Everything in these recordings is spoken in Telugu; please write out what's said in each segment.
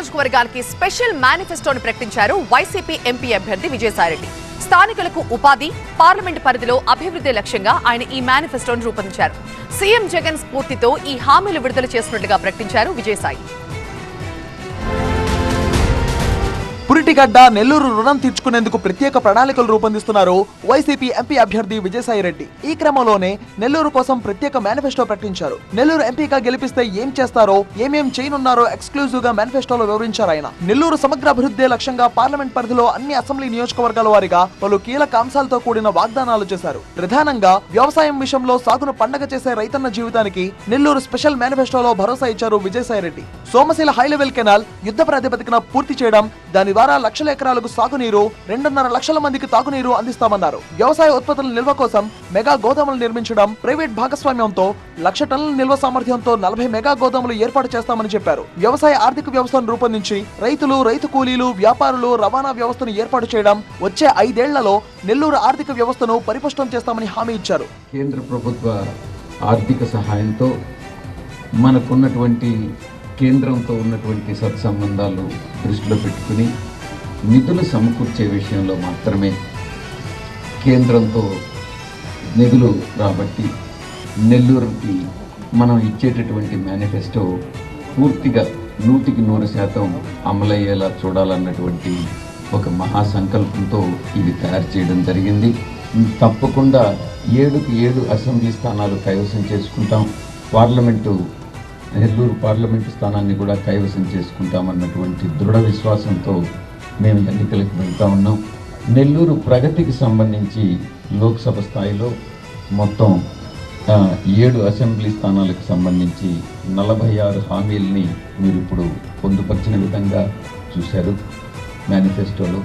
నియోజకవర్గానికి స్పెషల్ మేనిఫెస్టోను ప్రకటించారు వైసీపీ ఎంపీ అభ్యర్థి విజయసాయిరెడ్డి. స్థానికులకు ఉపాధి పార్లమెంట్ పరిధిలో అభివృద్ధి లక్ష్యంగా ఆయన ఈ మేనిఫెస్టోను రూపొందించారు. సీఎం జగన్ స్ఫూర్తితో ఈ హామీలు విడుదల చేస్తున్నట్లుగా ప్రకటించారు విజయసాయి. పురిటిగడ్డ నెల్లూరు రుణం తీర్చుకునేందుకు ప్రత్యేక ప్రణాళికలు రూపొందిస్తున్నారు వైసీపీ ఎంపీ అభ్యర్థి విజయసాయి రెడ్డి. ఈ క్రమంలోనే నెల్లూరు కోసం ప్రత్యేక మేనిఫెస్టో ప్రకటించారు. నెల్లూరు ఎంపీగా గెలిపిస్తే ఏం చేస్తారో ఏమేం చేయనున్నారో ఎక్స్క్లూజివ్గా మేనిఫెస్టోలో వివరించారు ఆయన. నెల్లూరు సమగ్ర అభివృద్ధి లక్ష్యంగా పార్లమెంట్ పరిధిలో అన్ని అసెంబ్లీ నియోజకవర్గాల వారిగా పలు కీలక అంశాలతో కూడిన వాగ్దానాలు చేశారు. ప్రధానంగా వ్యవసాయం విషయంలో సాగును పండగ చేసే రైతన్న జీవితానికి నెల్లూరు స్పెషల్ మేనిఫెస్టోలో భరోసా ఇచ్చారు Vijayasai Reddy. Somasila high level canal యుద్ధ ప్రాతిపదికన పూర్తి చేయడం దాని ద్వారా లక్షల ఎకరాలకు సాగునీరు రెండున్నర లక్షల మందికి తాగునీరు అందిస్తామన్నారు. వ్యవసాయ ఉత్పత్తుల నిల్వ కోసం మెగా గోదాములు నిర్మించడం ప్రైవేట్ భాగస్వామ్యంతో లక్ష టన్నుల నిల్వ సామర్థ్యంతో నలభై మెగా గోదాములు ఏర్పాటు చేస్తామని చెప్పారు. వ్యవసాయ ఆర్థిక వ్యవస్థను రూపొందించి రైతులు రైతు కూలీలు వ్యాపారులు రవాణా వ్యవస్థను ఏర్పాటు చేయడం వచ్చే ఐదేళ్ళలో నెల్లూరు ఆర్థిక వ్యవస్థను పరిపుష్టం చేస్తామని హామీ ఇచ్చారు. కేంద్ర ప్రభుత్వ ఆర్థిక సహాయంతో మనకున్నటువంటి కేంద్రంతో ఉన్నటువంటి సత్సంబంధాలు దృష్టిలో పెట్టుకుని నిధులు సమకూర్చే విషయంలో మాత్రమే కేంద్రంతో నిధులు రాబట్టి నెల్లూరుకి మనం ఇచ్చేటటువంటి మేనిఫెస్టో పూర్తిగా నూటికి నూరు శాతం అమలయ్యేలా చూడాలన్నటువంటి ఒక మహాసంకల్పంతో ఇది తయారు చేయడం జరిగింది. తప్పకుండా ఏడుకి ఏడు అసెంబ్లీ స్థానాలు కైవసం చేసుకుంటాం. పార్లమెంటు నెల్లూరు పార్లమెంటు స్థానాన్ని కూడా కైవసం చేసుకుంటామన్నటువంటి దృఢ విశ్వాసంతో మేము ఎన్నికలకు వెళ్తా ఉన్నాం. నెల్లూరు ప్రగతికి సంబంధించి లోక్సభ స్థాయిలో మొత్తం ఏడు అసెంబ్లీ స్థానాలకు సంబంధించి నలభై ఆరు హామీల్ని మీరు ఇప్పుడు పొందుపరిచిన విధంగా చూశారు. మేనిఫెస్టోలో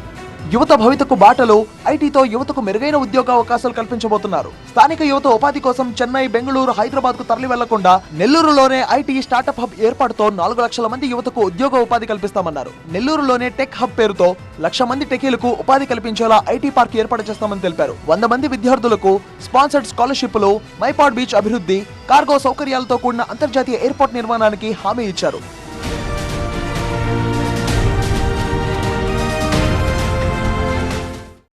యువత భవితకు బాటలు ఐటీతో యువతకు మెరుగైన ఉద్యోగ అవకాశాలు కల్పించబోతున్నారు. స్థానిక యువత ఉపాధి కోసం చెన్నై బెంగళూరు హైదరాబాద్కు తరలి వెళ్ళకుండా నెల్లూరులోనే ఐటీ స్టార్టప్ హబ్ ఏర్పాటుతో నాలుగు లక్షల మంది యువతకు ఉద్యోగ ఉపాధి కల్పిస్తామన్నారు. నెల్లూరులోనే టెక్ హబ్ పేరుతో లక్ష మంది టెకీలకు ఉపాధి కల్పించేలా ఐటీ పార్క్ ఏర్పాటు చేస్తామని తెలిపారు. వంద మంది విద్యార్థులకు స్పాన్సర్డ్ స్కాలర్షిప్లు మైపాడ్ బీచ్ అభివృద్ధి కార్గో సౌకర్యాలతో కూడిన అంతర్జాతీయ ఎయిర్పోర్ట్ నిర్మాణానికి హామీ ఇచ్చారు.